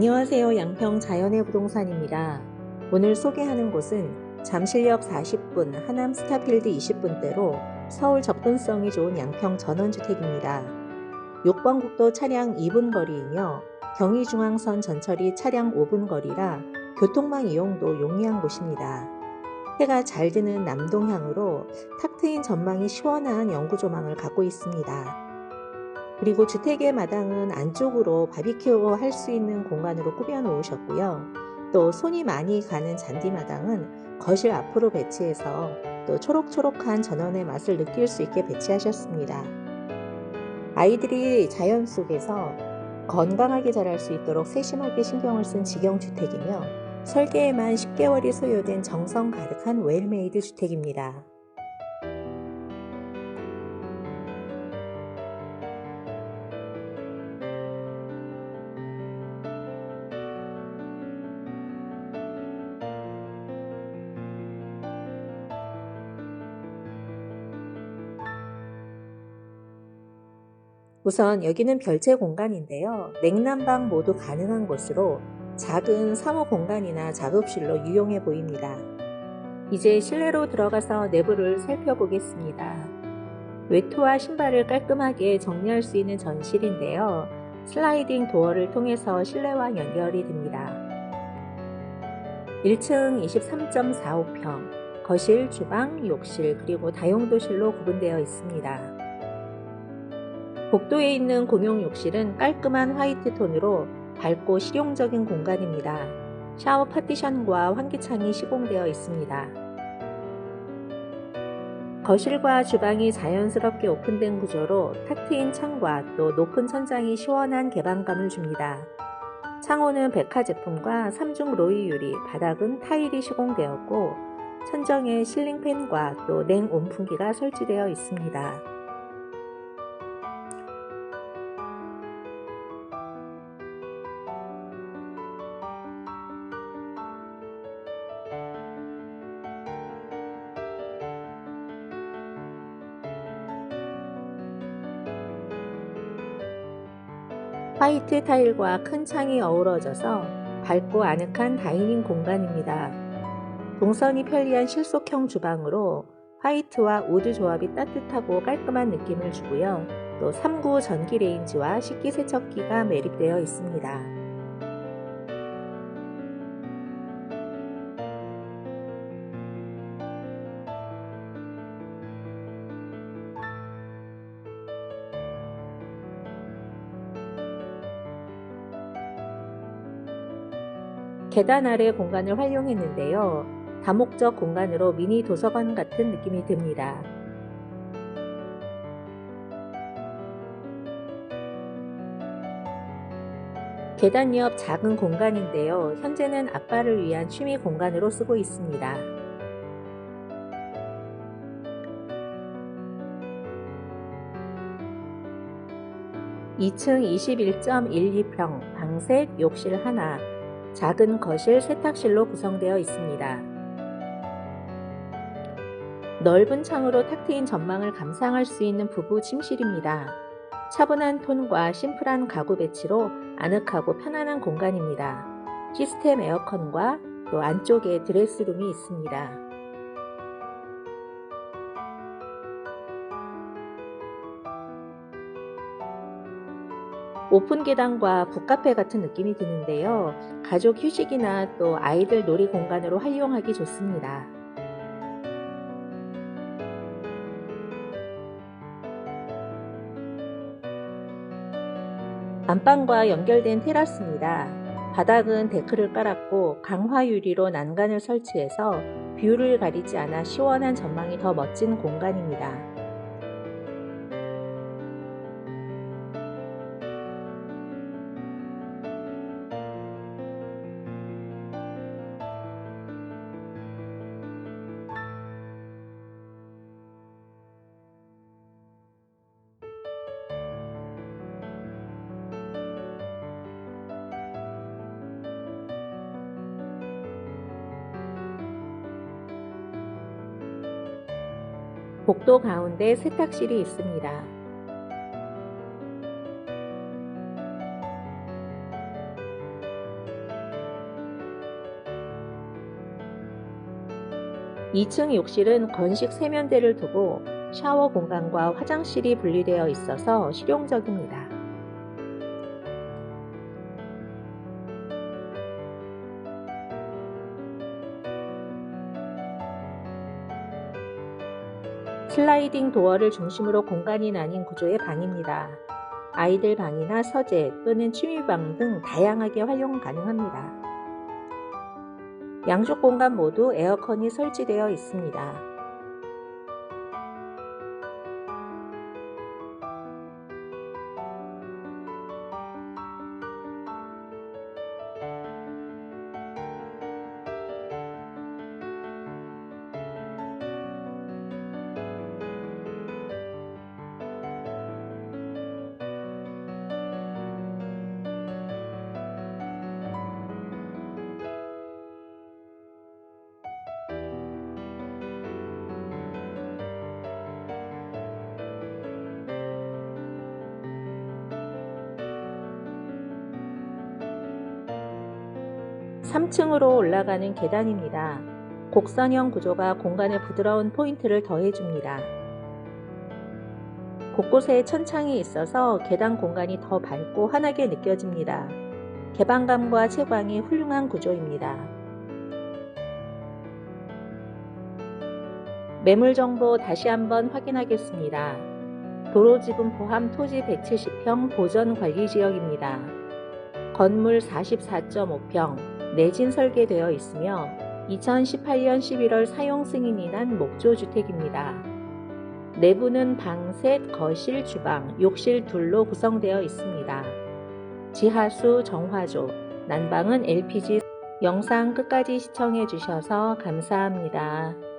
안녕하세요. 양평 자연의 부동산입니다. 오늘 소개하는 곳은 잠실역 40분, 하남 스타필드 20분대로 서울 접근성이 좋은 양평 전원주택입니다. 6번 국도 차량 2분 거리이며 경의중앙선 전철이 차량 5분 거리라 교통망 이용도 용이한 곳입니다. 해가 잘 드는 남동향으로 탁 트인 전망이 시원한 영구 조망을 갖고 있습니다. 그리고 주택의 마당은 안쪽으로 바비큐 할 수 있는 공간으로 꾸며 놓으셨고요. 또 손이 많이 가는 잔디 마당은 거실 앞으로 배치해서 또 초록초록한 전원의 맛을 느낄 수 있게 배치하셨습니다. 아이들이 자연 속에서 건강하게 자랄 수 있도록 세심하게 신경을 쓴 직영주택이며 설계에만 10개월이 소요된 정성 가득한 웰메이드 주택입니다. 우선 여기는 별채 공간인데요. 냉난방 모두 가능한 곳으로 작은 사무 공간이나 작업실로 유용해 보입니다. 이제 실내로 들어가서 내부를 살펴보겠습니다. 외투와 신발을 깔끔하게 정리할 수 있는 전실인데요. 슬라이딩 도어를 통해서 실내와 연결이 됩니다. 1층 23.45평, 거실, 주방, 욕실, 그리고 다용도실로 구분되어 있습니다. 복도에 있는 공용 욕실은 깔끔한 화이트 톤으로 밝고 실용적인 공간입니다. 샤워 파티션과 환기창이 시공되어 있습니다. 거실과 주방이 자연스럽게 오픈된 구조로 탁 트인 창과 또 높은 천장이 시원한 개방감을 줍니다. 창호는 백화 제품과 3중 로이 유리, 바닥은 타일이 시공되었고 천정에 실링팬과 또 냉온풍기가 설치되어 있습니다. 화이트 타일과 큰 창이 어우러져서 밝고 아늑한 다이닝 공간입니다. 동선이 편리한 실속형 주방으로 화이트와 우드 조합이 따뜻하고 깔끔한 느낌을 주고요. 또 3구 전기 레인지와 식기세척기가 매립되어 있습니다. 계단 아래 공간을 활용했는데요. 다목적 공간으로 미니 도서관 같은 느낌이 듭니다. 계단 옆 작은 공간인데요. 현재는 아빠를 위한 취미 공간으로 쓰고 있습니다. 2층 21.12평 방셋 욕실 하나 작은 거실 세탁실로 구성되어 있습니다. 넓은 창으로 탁 트인 전망을 감상할 수 있는 부부 침실입니다. 차분한 톤과 심플한 가구 배치로 아늑하고 편안한 공간입니다. 시스템 에어컨과 또 안쪽에 드레스룸이 있습니다. 오픈 계단과 북카페 같은 느낌이 드는데요. 가족 휴식이나 또 아이들 놀이 공간으로 활용하기 좋습니다. 안방과 연결된 테라스입니다. 바닥은 데크를 깔았고 강화 유리로 난간을 설치해서 뷰를 가리지 않아 시원한 전망이 더 멋진 공간입니다. 복도 가운데 세탁실이 있습니다. (2층) 욕실은 건식 세면대를 두고 샤워 공간과 화장실이 분리되어 있어서 실용적입니다. 슬라이딩 도어를 중심으로 공간이 나뉜 구조의 방입니다. 아이들 방이나 서재 또는 취미방 등 다양하게 활용 가능합니다. 양쪽 공간 모두 에어컨이 설치되어 있습니다. 삼층으로 올라가는 계단입니다. 곡선형 구조가 공간에 부드러운 포인트를 더해줍니다. 곳곳에 천창이 있어서 계단 공간이 더 밝고 환하게 느껴집니다. 개방감과 채광이 훌륭한 구조입니다. 매물 정보 다시 한번 확인하겠습니다. 도로 지분 포함 토지 170평 보전 관리 지역입니다. 건물 44.5평, 내진 설계되어 있으며 2018년 11월 사용 승인이 난 목조 주택입니다. 내부는 방 셋, 거실, 주방, 욕실 둘로 구성되어 있습니다. 지하수 정화조, 난방은 LPG 영상 끝까지 시청해 주셔서 감사합니다.